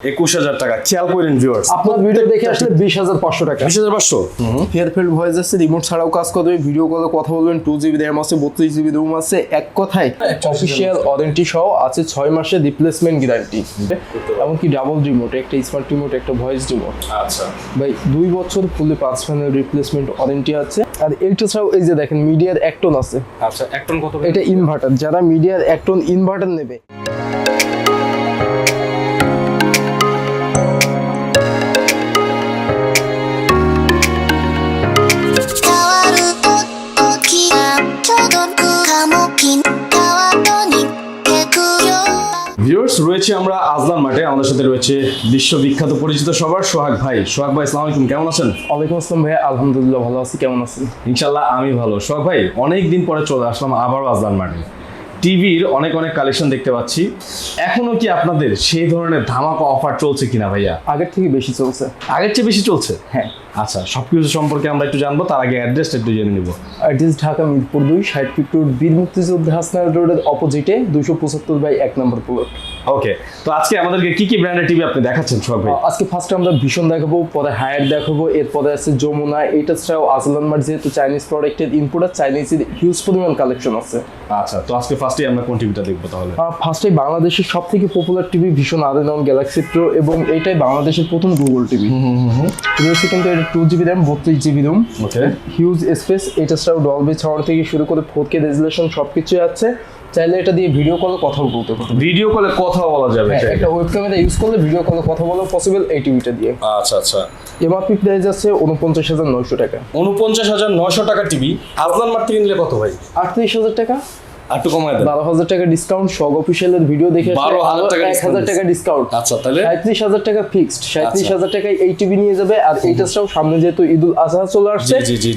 একুশ হাজার টাকা। খেয়াল করেন ভিউয়ার্স আপনার ভিডিও দেখে আসলে বিশ হাজার পাঁচশো টাকা। বিশ হাজার পাঁচশো? ফেয়ারফিল্ড ভয়েস আছে রিমোট ছাড়াও কাজ করবে ভিডিও কলে কথা বলবেন টু জিবি র্যাম আছে বত্রিশ জিবি রুম আছে এক কথায় অফিসিয়াল ওয়ারেন্টি সহ আছে ছয় মাসের রিপ্লেসমেন্ট গ্যারান্টি এমনকি ডাবল রিমোট একটা স্মার্ট রিমোট একটা ভয়েস রিমোট আচ্ছা। ভাই দুই বছর ফুললি পাঁচ ফ্যানের রিপ্লেসমেন্ট ওয়ারেন্টি আছে। আর এইটা ছাড়াও এই যে দেখেন মিডিয়ার একটন আছে। আচ্ছা একটন কত এটা ইনভার্টার যারা মিডিয়ার একটন ইনভার্টার নেবে। ভিউয়ার্স রয়েছে আমরা আজলান মাঠে। আমাদের সাথে রয়েছে বিশ্ববিখ্যাত পরিচিত সবার সোহাগ ভাই। সোহাগ ভাই আসসালামু আলাইকুম। কেমন আছেন? ওয়ালাইকুম আসসালাম ভাই আলহামদুলিল্লাহ ভালো আছি। কেমন আছেন? ইনশাল্লাহ আমি ভালো। সোহাগ ভাই অনেক দিন পরে চলে আসলাম আবারও আজলান মাঠে। টিভির অনেক অনেক কালেকশন দেখতে পাচ্ছি। এখনও কি আপনাদের সেই ধরনের ধামাকা অফার চলছে কিনা ভাইয়া? আগের থেকে বেশি চলছে। আগের চেয়ে বেশি চলছে? হ্যাঁ। আচ্ছা সব কিছু সম্পর্কে আমরা একটু জানব তার আগে অ্যাড্রেসটা একটু জেনে নিব। অ্যাড্রেস ঢাকা মিরপুর দুই ষাট ফিট রোড বীর মুক্তিযোদ্ধা হাসনার রোডের অপোজিটে দুশো পঁচাত্তর বাই এক নম্বর প্লট ওকে তো আজকে আমাদেরকে কি কি ব্র্যান্ডের টিভি আপনি দেখাচ্ছেন সোহাগ ভাই? আজকে ফার্স্টে আমরা ভীষণ দেখাবো পরে হায়ার দেখাবো এরপরে আছে যমুনা এটা ছাড়াও আজলান মার্ট যেহেতু চাইনিজ প্রোডাক্টের ইনপুট আর চাইনিজের হিউজ পরিমাণ কালেকশন আছে। আচ্ছা তো আজকে ফার্স্টেই আমরা কোন টিভিটা দেখব তাহলে? ফার্স্টে বাংলাদেশের সব থেকে পপুলার টিভি ভীষণ আরেনন গ্যালাক্সি প্রো এবং এটাই বাংলাদেশের প্রথম গুগল টিভি রয়েছে কিন্তু এটা টু জিবি র্যাম বত্রিশ GB ROM okay huge space এটা ছাড়াও ডলবি ছাড়ানো থেকে শুরু করে ফোর কে রেজুলেশন সব কিছুই আছে। চাইলে এটা দিয়ে ভিডিও কলে কথা বলতে পারো। ভিডিও কলে কথা বলা যাবে হ্যাঁ, একটা ওয়েব ক্যামেরা ইউজ করলে ভিডিও কলে কথা বলা পসিবল এই টিভিটা দিয়ে। আচ্ছা আচ্ছা। এমআরপি প্রাইস আছে উনপঞ্চাশ হাজার নয়শো টাকা। উনপঞ্চাশ হাজার নয়শো টাকা টিভি আপনার মাঠ থেকে নিলে কত ভাই? আটত্রিশ হাজার টাকা। একটু কমায় দেন। বারো হাজার টাকা ডিসকাউন্ট সব অফিসিয়ালের ভিডিও দেখে 12,000 টাকা এক হাজার discount টাকা ডিসকাউন্ট আচ্ছা তাহলে? সাঁত্রিশ হাজার টাকা ফিক্সড আচ্ছা। হাজার টাকায় এই টিভি নিয়ে যাবে আর এইটা ছাড়াও সামনে যেহেতু ঈদুল আজহা চলে আসছে।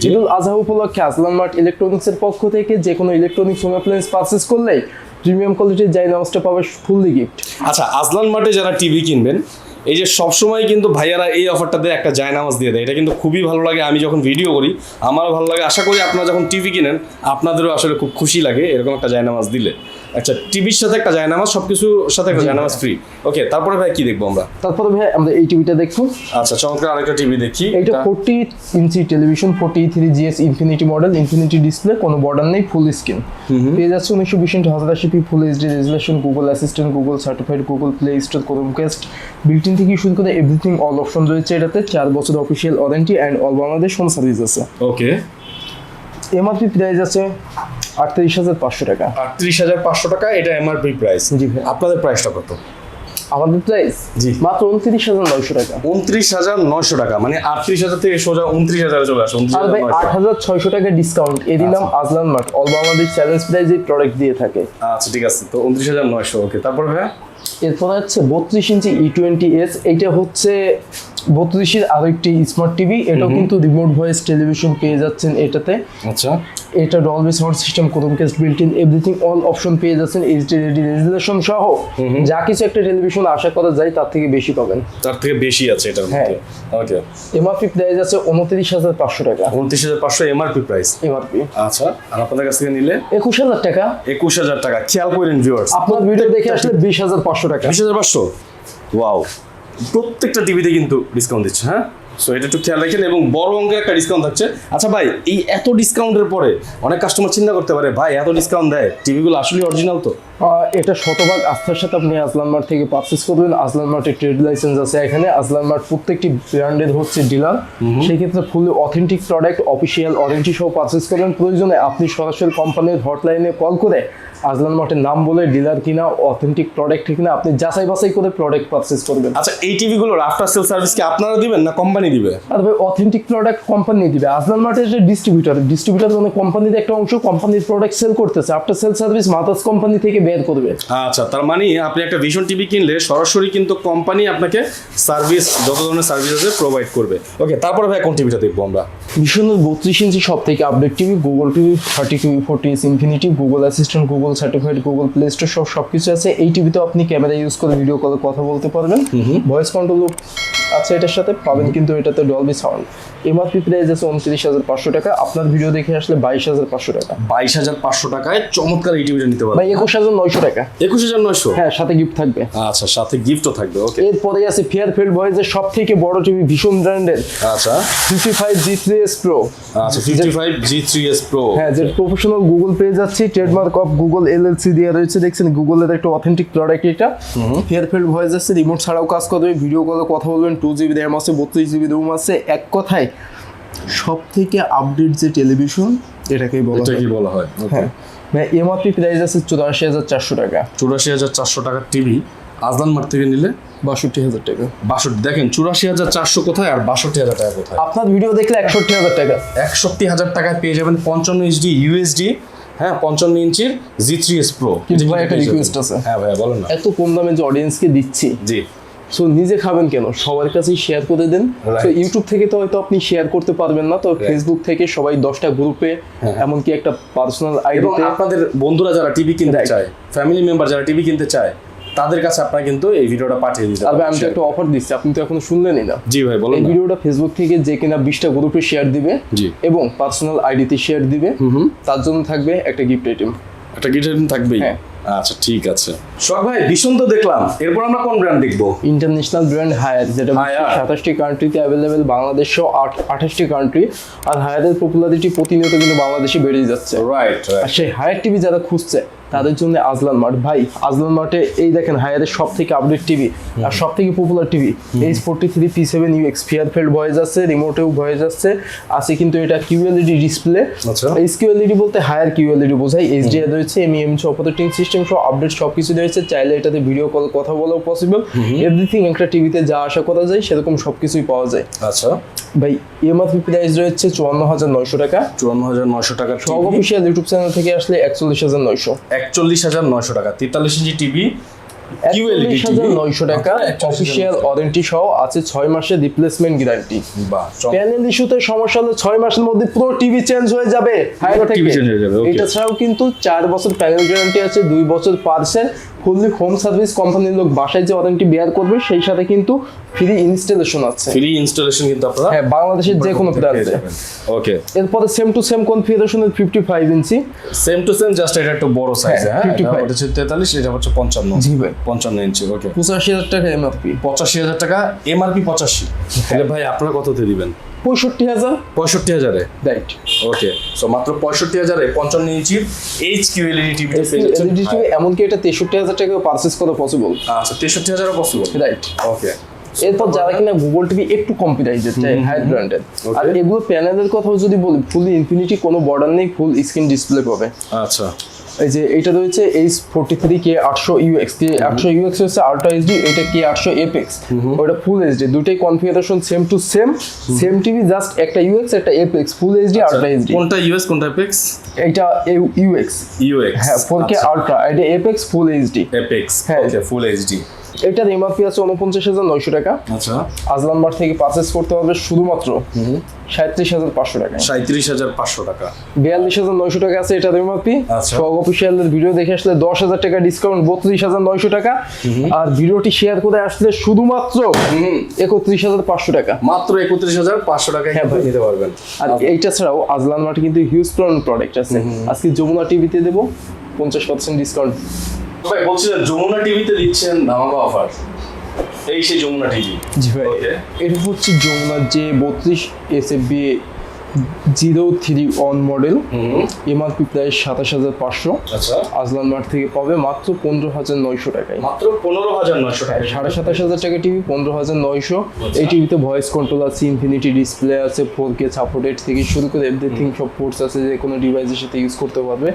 ঈদুল আজহা উপলক্ষে আসলান মার্ট ইলেকট্রনিক্স এর পক্ষ থেকে যে কোনো ইলেকট্রনিক্স হোম অ্যাপ্লায়েন্স পারচেস করলেই প্রিমিয়াম কোয়ালিটির যাই নামাজটা পাবে ফুললি গিফট আচ্ছা আজলান মাঠে যারা টিভি কিনবেন এই যে সবসময় কিন্তু ভাইয়ারা এই অফারটাতে একটা জায়নামাজ দিয়ে দেয়। এটা কিন্তু খুবই ভালো লাগে, আমি যখন ভিডিও করি, আমারও ভালো লাগে। আশা করি আপনারা যখন টিভি কিনেন, আপনাদেরও আসলে খুব খুশি লাগে এরকম একটা জায়নামাজ দিলে। আচ্ছা টিভির সাথে একটা জায়নামাজ সব কিছুর সাথে একটা জায়নামাজ ফ্রি ওকে তারপরে ভাই কি দেখব আমরা? তারপরে ভাই আমরা এই টিভিটা দেখব। আচ্ছা চমৎকার আরেকটা টিভি দেখি। এটা- forty inch television forty three GS infinity model infinity display কোনো বর্ডার নেই ফুল স্ক্রিন পেয়ে যাচ্ছে উনিশশো বিশ ইন্টু হাজার আশি P full HD resolution Google assistant Google certified Google play store Chromecast built in থেকে শুরু করে এভরিথিং অল অপশন রয়েছে এটাতে। চার বছর official warranty and all Bangladesh home service আছে। ওকে এমআরপি প্রাইস আছে আটত্রিশ হাজার পাঁচশো টাকা। আটত্রিশ হাজার পাঁচশো টাকা এটা এমআরপি প্রাইস জি ভাই। আপনাদের প্রাইসটা কত? আমাদের প্রাইস জি। মাত্র উনত্রিশ হাজার নয়শো টাকা। উনত্রিশ হাজার নয়শো টাকা মানে আটত্রিশ হাজার থেকে সোজা উনত্রিশ হাজারে চলে আসে আর হাজার ভাই আট হাজার ছয়শো টাকা ডিসকাউন্ট এরই নাম Azlan mart all Bangladesh challenge প্রাইজে প্রোডাক্ট দিয়ে থাকে। আচ্ছা ঠিক আছে তো উনত্রিশ হাজার নয়শো ওকে তারপর ভাইয়া? এরপর হচ্ছে বত্রিশ ইঞ্চি ই টোয়েন্টি এস এইটা হচ্ছে বত্রিশের আরও একটি স্মার্ট টিভি এটাও কিন্তু রিমোট ভয়েস টেলিভিশন পেয়ে যাচ্ছেন এটাতে। আচ্ছা। এটা Dolby sound system Chromecast built in everything all option পেয়ে যাচ্ছেন এইচডি রেডি রেজুলেশন সহ। যা কিছু একটা টেলিভিশন আশা করা যায় তার থেকে বেশি পাবেন। তার থেকে বেশি আছে এটার হ্যাঁ। মধ্যে ওকে এমআরপি প্রাইস আছে উনত্রিশ হাজার পাঁচশো টাকা। উনত্রিশ হাজার পাঁচশো এমআরপি প্রাইস এমআরপি আচ্ছা আর আপনাদের কাছ থেকে নিলে? একুশ হাজার টাকা। একুশ হাজার টাকা। খেয়াল করেন ভিউয়ার্স আপনার ভিডিও দেখে আসলে বিশ হাজার পাঁচশো টাকা। বিশ হাজার পাঁচশো? ওয়াও প্রত্যেকটা টিভিতে কিন্তু ডিসকাউন্ট দিচ্ছে হ্যাঁ? সো এটা একটু খেয়াল রাখেন এবং বড় অঙ্কের একটা ডিসকাউন্ট থাকছে। আচ্ছা ভাই, এই এত ডিসকাউন্টের পরে অনেক কাস্টমার চিন্তা করতে পারে, ভাই, এত ডিসকাউন্ট দেয়? টিভিগুলো আসলে অরিজিনাল তো। এটা শতভাগ আস্থার সাথে আপনি আজলান মার্ট থেকে পারচেস করবেন। আজলান মার্টের ট্রেড লাইসেন্স আছে এখানে। আজলান মার্ট প্রত্যেকটি ব্র্যান্ডের হচ্ছে ডিলার সেই ক্ষেত্রে fully authentic product official warranty সহ পারচেস করবেন। প্রয়োজনে আপনি সরাসরি কোম্পানির হটলাইনে কল করে আজলান মার্টের নাম বলে ডিলার কিনা অথেন্টিক প্রোডাক্ট কিনা আপনি যাচাই বাছাই করে প্রোডাক্ট পারচেস করবেন। আচ্ছা এই টিভিগুলোর আফটার সেল সার্ভিস কি আপনারা দিবেন না কোম্পানি দিবে? আর ভাই অথেন্টিক প্রোডাক্ট কোম্পানি দিবে। আজলান মার্টের যে ডিস্ট্রিবিউটার ডিস্ট্রিবিউটার মানে কোম্পানির একটা অংশ কোম্পানির প্রোডাক্ট সেল করতেছে। আফটার সেল সার্ভিস মাতাস কোম্পানি থেকে বের করবে। আচ্ছা তার মানে আপনি একটা ভিশন টিভি কিনলে সরাসরি কিন্তু কোম্পানি আপনাকে সার্ভিস যত ধরনের সার্ভিস আছে প্রোভাইড করবে। ওকে তারপরে ভাই কোন টিভিটা দেখব আমরা? ভীষণের বত্রিশ ইঞ্চি সব থেকে update TV Google TV thirty TV forty S infinity Google assistant Google certified Google play store সব সব কিছু আছে। এই টিভিতে আপনি ক্যামেরা ইউজ করে ভিডিও কলে কথা বলতে পারবেন। ভয়েস কন্ট্রোল আচ্ছা এটার সাথে পাবেন কিন্তু এটাতে ডলবি সাউন্ড এমআরপি প্রাইস আছে উনত্রিশ হাজার পাঁচশো টাকা আপনার ভিডিও দেখে আসলে বাইশ হাজার পাঁচশো টাকা। বাইশ হাজার পাঁচশো টাকায় চমৎকার এই টিভিটা নিতে পারবেন। একুশ হাজার নয়শো টাকা। একুশ হাজার নয়শো? হ্যাঁ সাথে গিফট থাকবে। আচ্ছা সাথে গিফটও থাকবে ওকে এরপরে আছে ফেয়ারফিল্ড ভয়েসের সব থেকে বড় টিভি ভীষণ ব্র্যান্ডের আচ্ছা। Fifty five G three S pro আচ্ছা fifty five G three S pro হ্যাঁ যে প্রফেশনাল গুগল পেয়ে যাচ্ছি ট্রেডমার্ক অফ গুগল এলএলসি দেওয়া রয়েছে দেখছেন? গুগলের একটা অথেন্টিক প্রোডাক্ট এটা। ফেয়ারফিল্ড ভয়েস আছে রিমোট ছাড়াও কাজ করবে ভিডিও কলে কথা বলবেন টু জিবি র্যাম আছে বত্রিশ জিবি রুম আছে। এক কথায় সব থেকে আপডেট যে টেলিভিশন এটাকেই বলা এটা কি বলা হয় হ্যাঁ। এমআরপি প্রাইস আছে চুরাশি হাজার চারশো টাকা। চুরাশি হাজার চারশো টাকার টিভি আজলান মার্ট থেকে নিলে বাষট্টি হাজার টাকা। বাষট্টি দেখেন চুরাশি হাজার চারশো কোথায় আর বাষট্টি হাজার টাকা কোথায়? আপনার ভিডিও দেখলে একষট্টি হাজার টাকা। একষট্টি হাজার টাকায় পেয়ে যাবেন পঞ্চান্ন এইচডি ইউএসডি হ্যাঁ পঞ্চান্ন ইঞ্চির জি থ্রি এস প্রো একটা রিকোয়েস্ট আছে। হ্যাঁ ভাই বলেন না। এত কম দামে যে অডিয়েন্সকে দিচ্ছি। জি। সো নিজে খাবেন কেন? সবার কাছেই শেয়ার করে দেন। তো ইউটিউব থেকে তো হয়তো আপনি শেয়ার করতে পারবেন না। তো ফেসবুক থেকে সবাই দশটা গ্রুপে এমনকি একটা পার্সোনাল হ্যাঁ, আইডিতে আপনাদের বন্ধুরা যারা টিভি কিনতে. চায় ফ্যামিলি মেম্বার যারা টিভি কিনতে চায় তাদের কাছে আপনারা কিন্তু এই ভিডিওটা পাঠিয়ে দিতে তবে আমি তো একটা অফার দিচ্ছি। আপনি তো এখনও শুনলেনই না। জি ভাই বলুন এই ভিডিওটা ফেসবুক থেকে যে কিনা বিশটা গ্রুপে শেয়ার দিবে জি। এবং পার্সোনাল আইডিতে শেয়ার দিবে। তার জন্য থাকবে একটা গিফট আইটেম একটা গিটার থাকবেই। হ্যাঁ। আচ্ছা ঠিক আছে। সোহাগ ভাই ভীষণ তো দেখলাম। এরপর আমরা কোন ব্র্যান্ড দেখব? ইন্টারন্যাশনাল ব্র্যান্ড হায়ার যেটা। সাতাশটি কান্ট্রিতে অ্যাভেলেবেল বাংলাদেশ সহ আট আঠাশটি কান্ট্রি আর হায়াতের পপুলারিটি প্রতিনিয়ত কিন্তু বাংলাদেশে বেড়েই যাচ্ছে। রাইট আর সেই হায়ার টিভি যারা খুঁজছে তাদের জন্য আজলান মার্ট ভাই আজলান মার্টে এই দেখেন হায়ারের সব থেকে আপডেট টিভি আর সব থেকে popular TV H forty three P seven UX far field voice আছে রিমোটেও ভয়েস আছে আছে কিন্তু এটা কিউএলইডি ডিসপ্লে আচ্ছা। এইচ কিউএলইডি বলতে হায়ার কিউএলইডি বোঝায় এইচডিআর রয়েছে এম এমইএম অপারেটিং সিস্টেম সহ আপডেট সব কিছু রয়েছে চাইলে এটাতে ভিডিও কল কথা বলাও পসিবল এভরিথিং একটা টিভিতে যা আশা করা যায় সেরকম সব কিছুই পাওয়া যায়। আচ্ছা। ভাই এমআরপি প্রাইস রয়েছে চুয়ান্ন হাজার নয়শো টাকা। চুয়ান্ন হাজার নয়শো টাকা সব অফিসিয়াল ইউটিউব চ্যানেল থেকে আসলে একচল্লিশ হাজার নয়শো। একচল্লিশ হাজার নয়শো টাকা তেতাল্লিশ ইঞ্চি টিভি নয়শো টাকা অফিসিয়াল ওয়ারেন্টি সহ আছে ছয় মাসের রিপ্লেসমেন্ট গ্যারান্টি বাহ চমৎকার। প্যানেল ইস্যুতে সমস্যা হলে ছয় মাসের মধ্যে পুরো টিভি চেঞ্জ হয়ে যাবে. এটা ছাড়াও কিন্তু চার বছর প্যানেল গ্যারান্টি আছে দুই বছর পার্সেল ফুললি হোম সার্ভিস কোম্পানির লোক বাসায় যে ওয়ারেন্টি বেয়ার করবে সেই সাথে কিন্তু ফ্রি ইনস্টলেশন আছে। ফ্রি ইনস্টলেশন কিন্তু আপনারা হ্যাঁ বাংলাদেশের যে কোনো প্রান্তে ওকে এরপরে same to same কনফিগারেশনের fifty five inch. Same to same just এটা একটু বড় সাইজ হ্যাঁ, হ্যাঁ? 55 এটা হচ্ছে তেতাল্লিশ এটা হচ্ছে পঞ্চান্ন। জি ভাই। পঞ্চান্ন ইঞ্চি ওকে পঁচাশি হাজার টাকা এমআরপি পঁচাশি হাজার টাকা এমআরপি পঁচাশি। তাহলে ভাই আপনারা কততে দিবেন? পঁয়ষট্টি হাজার। পঁয়ষট্টি হাজারে? রাইট ওকে সো মাত্র পঁয়ষট্টি হাজারে পঞ্চান্ন ইঞ্চির H Q LED TV LED TV এমনকি এটা তেষট্টি হাজার টাকা পারচেস করা পসিবল আচ্ছা তেষট্টি হাজারও পসিবল রাইট ওকে এরপর যারা কিনা গুগল টিভি একটু কম প্রাইজের চাই হাই ব্র্যান্ডের আর এগুলো প্যানেলের কথাও যদি বলি ফুল ইনফিনিটি কোনো বর্ডার নেই ফুল স্ক্রিন ডিসপ্লে পাবে। আচ্ছা। এই যে এটা রয়েছে এইচ ফোর্টি থ্রি কে আটশো ইউএক্স কে আটশো ইউএক্স হচ্ছে আল্ট্রা এইচডি এটা কে আটশো এপেক্স ওটা ফুল এইচডি দুটোই configuration same to same same TV just একটা ইউএক্স একটা apex full HD ultra HD কোনটা ইউএস কোনটা এপেক্স এটা ইউএক্স ইউএক্স হ্যাঁ ফোর কে আল্ট্রা এটা এপেক্স ফুল এইচডি এপেক্স হ্যাঁ। ফুল এইচডি এটার এমআরপি আছে উনপঞ্চাশ হাজার নয়শো টাকা। আচ্ছা। আজলান মার্ট থেকে পারচেস করতে হবে শুধুমাত্র সাঁত্রিশ হাজার পাঁচশো টাকা। সাঁত্রিশ হাজার পাঁচশো টাকা। বিয়াল্লিশ হাজার নয়শো টাকা আছে এটার এমআরপি আচ্ছা। সব অফিসিয়ালদের ভিডিও দেখে আসলে দশ হাজার টাকা ডিসকাউন্ট বত্রিশ হাজার নয়শো টাকা। আর ভিডিওটি শেয়ার করে আসলে শুধুমাত্র একত্রিশ হাজার পাঁচশো টাকা। মাত্র একত্রিশ হাজার পাঁচশো টাকায় হ্যাঁ। নিতে পারবেন। আর এইটা ছাড়াও আজলান মার্টে কিন্তু হিউজ প্রোডাক্ট আছে। আজকে যমুনা টিভিতে দেবো পঞ্চাশ পার্সেন্ট ডিসকাউন্ট ভাই বলছিলেন যমুনা টিভিতে দিচ্ছেন ধামাকা অফার এই সেই যমুনা টিভি। জি ভাই. এটা হচ্ছে যমুনার যে বত্রিশ S F B zero three one model MRP প্রায় সাতাশ হাজার পাঁচশো। আচ্ছা। আজলান মার্ট থেকে পাবে মাত্র পনেরো হাজার নয়শো টাকায়। মাত্র পনেরো হাজার নয়শো টাকা সাড়ে সাতাশ হাজার টাকা টিভি পনেরো হাজার নয়শো। এই টিভিতে ভয়েস কন্ট্রোল আছে ইনফিনিটি ডিসপ্লে আছে ফোর কে সাপোর্টেড থেকে শুরু করে এভরিথিং সব পোর্টস আছে যে কোনো ডিভাইসের সাথে ইউজ করতে পারবে।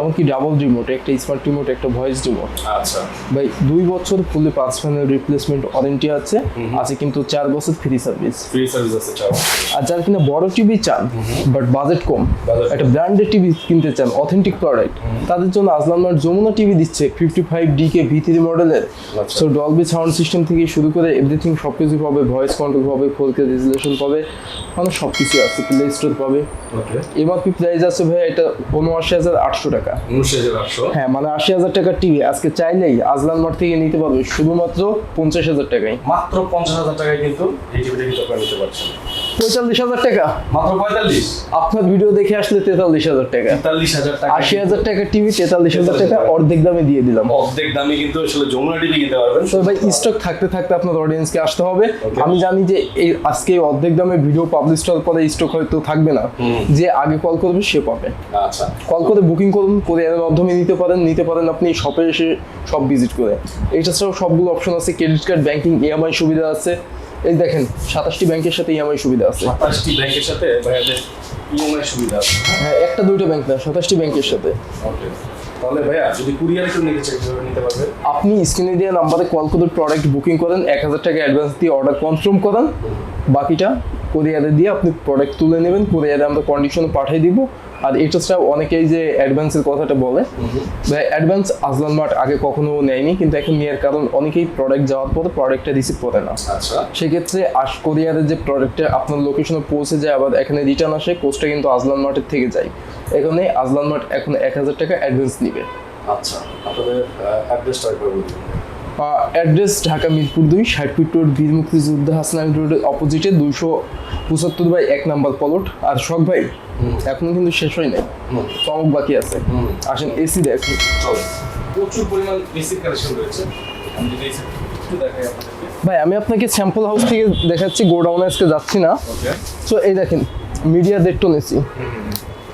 এমনকি ডাবল রিমোট একটা স্মার্ট রিমোট একটা ভয়েস রিমোট আচ্ছা। ভাই দুই বছর ফুলি পাঁচ প্যানেল রিপ্লেসমেন্ট ওয়ারেন্টি আছে। আছে কিন্তু চার বছর ফ্রি সার্ভিস ফ্রি সার্ভিস আছে আর যারা কিনা বড় টিভি চান বাট বাজেট কম। একটা ব্র্যান্ডেড টিভি কিনতে চান অথেন্টিক প্রোডাক্ট তাদের জন্য আজলান মার্ট যমুনা টিভি দিচ্ছে fifty five DK V three মডেলের। সো ডলবি সাউন্ড সিস্টেম থেকে শুরু করে এভরিথিং সব কিছু পাবে ভয়েস কন্ট্রোল পাবে ফোর কে রেজুলেশন পাবে মানে সব কিছু আছে প্লে স্টোর পাবে। এমআরপি প্রাইস আছে ভাই? এটা উনআশি হাজার আটশো টাকা। হ্যাঁ মানে আশি হাজার টাকার টিভি আজকে চাইলেই আজলান মার্ট থেকে নিতে পারবে শুধুমাত্র পঞ্চাশ হাজার টাকায়। মাত্র পঞ্চাশ হাজার টাকায় কিন্তু এই টিভিটা কিন্তু আপনারা নিতে পারছেন। পঁয়তাল্লিশ হাজার টাকা? মাত্র পঁয়তাল্লিশ? আপনার ভিডিও দেখে আসলে তেতাল্লিশ হাজার টাকা। তেতাল্লিশ হাজার টাকা আশি হাজার টাকার টিভি তেতাল্লিশ হাজার টাকা অর্ধেক দামে দিয়ে দিলাম। অর্ধেক দামে কিন্তু আসলে যমুনা টিভি কিনতে পারবেন। তো ভাই স্টক থাকতে থাকতে আপনার অডিয়েন্সকে আসতে হবে। আমি জানি যে এই আজকে অর্ধেক দামে ভিডিও পাবলিশ হওয়ার পরে স্টক হয়তো থাকবে না। যে আগে কল করবে সে পাবে। আচ্ছা। কল করে বুকিং করুন কোরিয়ারের মাধ্যমে নিতে পারেন। নিতে পারেন আপনি শপে এসে সব ভিজিট করে। এইটা ছাড়াও সবগুলো অপশন আছে ক্রেডিট কার্ড ব্যাংকিং ইএমআই সুবিধা আছে। এই দেখেন সাতাশটি ব্যাংকের সাথে ইএমআই সুবিধা আছে। সাতাশটি ব্যাংকের সাথে ভাইয়াদের ইএমআই সুবিধা আছে। হ্যাঁ একটা দুইটা ব্যাংক না সাতাশটি ব্যাংকের সাথে। ওকে। তাহলে ভাইয়া যদি কুরিয়ার কেউ নিতে চাই কীভাবে নিতে পারবে? আপনি স্ক্রিনে দেওয়া নাম্বারে কল করে প্রোডাক্ট বুকিং করেন এক হাজার টাকা অ্যাডভান্স দিয়ে অর্ডার কনফার্ম করেন বাকিটা কোরিয়ারে দিয়ে আপনি প্রোডাক্ট তুলে নেবেন কোরিয়ারে আমরা কন্ডিশনে পাঠিয়ে দিব। আর এটা ছাড়াও অনেকেই যে অ্যাডভান্সের কথাটা বলে ভাই অ্যাডভান্স আজলান মার্ট আগে কখনো নেয়নি কিন্তু এখন নেওয়ার কারণ অনেকেই প্রোডাক্ট যাওয়ার পরে প্রোডাক্টটা রিসিভ করে না। আচ্ছা। সেক্ষেত্রে আশ কোরিয়ারের যে প্রোডাক্টটা আপনার লোকেশনে পৌঁছে যায় আবার এখানে রিটার্ন আসে কোর্সটা কিন্তু আজলান মার্টের থেকে যায়। এখানে আজলান মার্ট এখন এক হাজার টাকা অ্যাডভান্স নিবে। আচ্ছা আপনাদের অ্যাড্রেসটা একবার বলুন। অ্যাড্রেস ঢাকা মিরপুর দুই ষাট ফিট রোড বীর মুক্তিযোদ্ধা হাসনান রোডের অপোজিটে দুইশো পঁচাত্তর বাই এক নাম্বার প্লট আর শখ ভাই এখনও কিন্তু শেষ হয় নাই চমক বাকি আছে। আসেন এসি দেখুন। চলো। প্রচুর পরিমাণ বেসিক কালেকশন রয়েছে। আমি যদি এই দেখাই আপনাদেরকে। ভাই আমি আপনাকে স্যাম্পল হাউস থেকে দেখাচ্ছি গোডাউনে আজকে যাচ্ছি না। সো এই দেখেন মিডিয়া দেড় টন এসি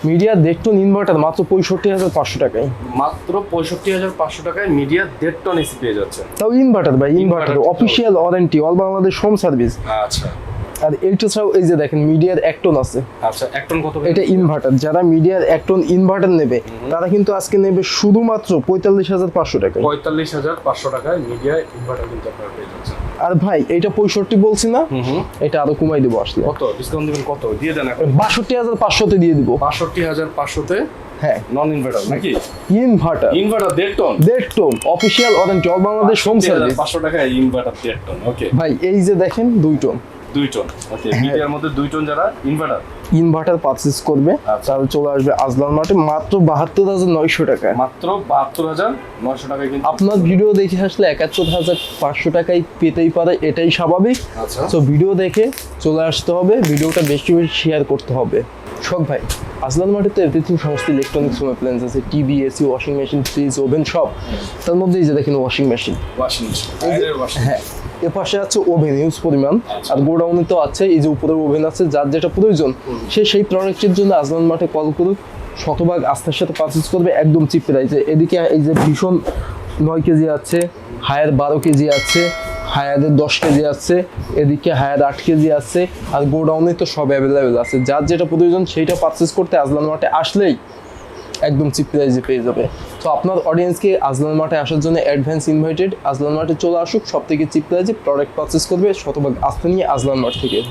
মিডিয়া দেড় টন ইনভার্টার মাত্র পঁয়ষট্টি হাজার পাঁচশো টাকায়। মাত্র পঁয়ষট্টি হাজার পাঁচশো টাকায় মিডিয়া দেড় টন এসি পেয়ে যাচ্ছে। তাও ইনভার্টার ভাই inverter. Official warranty all Bangladesh home service আচ্ছা। আর এইটা ছাড়াও এই যে দেখেন মিডিয়ার এক টন আছে। আচ্ছা এক টন কত এটা ইনভার্টার যারা মিডিয়ার এক টন ইনভার্টার নেবে তারা কিন্তু আজকে নেবে শুধুমাত্র পঁয়তাল্লিশ হাজার পাঁচশো টাকায়। পঁয়তাল্লিশ হাজার পাঁচশো টাকায় মিডিয়া ইনভার্টার কিন্তু আপনারা পেয়ে যাচ্ছেন। আর ভাই এটা পঁয়ষট্টি বলছি না? এটা আরও কমাই দেবো আসলে। কত? ডিসকাউন্ট দিবেন কত? দিয়ে দেন এখন। বাষট্টি হাজার পাঁচশোতে দিয়ে দিব। বাষট্টি হাজার পাঁচশোতে হ্যাঁ। নন ইনভার্টার নাকি? ইনভার্টার ইনভার্টার দেড় টন দেড় ton official warranty all Bangladesh home service পাঁচশো টাকা ইনভার্টার দেড় টন ওকে ভাই এই যে দেখেন দুই টন দুই টন ওকে মিডিয়ার মধ্যে দুই টন যারা ইনভার্টার ইনভার্টার পারচেস করবে। আচ্ছা। তাহলে চলে আসবে আজলান মার্টে মাত্র বাহাত্তর হাজার নয়শো টাকায় মাত্র বাহাত্তর হাজার নয়শো টাকায় আপনার ভিডিও দেখে আসলে একাত্তর হাজার পাঁচশো টাকায় পেতেই পারে এটাই স্বাভাবিক। আচ্ছা। তো ভিডিও দেখে চলে আসতে হবে ভিডিওটা বেশি বেশি শেয়ার করতে হবে। শখ ভাই আসলান মাঠে তো এভরিথিং সমস্ত ইলেকট্রনিক্স হোম অ্যাপ্লায়েন্স আছে TV AC washing machine fridge oven সব। তার মধ্যে এই যে দেখেন washing machine washing machine washing হ্যাঁ। এ পাশে আছে ওভেন ইউজ পরিমাণ। আর গোডাউনে তো আছে, এই যে উপরে ওভেন আছে, যার যেটা প্রয়োজন, সে সেই প্রোডাক্টের জন্য আজলান মাঠে কল করুক, শতভাগ আস্থার সাথে পারচেস করবে, একদম চিপ প্রাইসে এদিকে এই যে ভীষণ নয় কেজি আছে, হায়ার বারো কেজি আছে, হায়ারের দশ কেজি আছে, এদিকে হায়ার আট কেজি আছে, আর গোডাউনে তো সব অ্যাভেলেবেল আছে যার যেটা প্রয়োজন, সেইটা পারচেস করতে আজলান মাঠে আসলেই একদম চিপ প্রাইজে পেয়ে যাবে। তো আপনার অডিয়েন্সকে আজলান মাঠে আসার জন্য অ্যাডভান্স ইনভাইটেড আজলান মাঠে চলে আসুক সব থেকে চিপ প্রাইজে প্রোডাক্ট পারচেস করবে শতভাগ আস্থা নিয়ে আজলান মাঠ থেকে।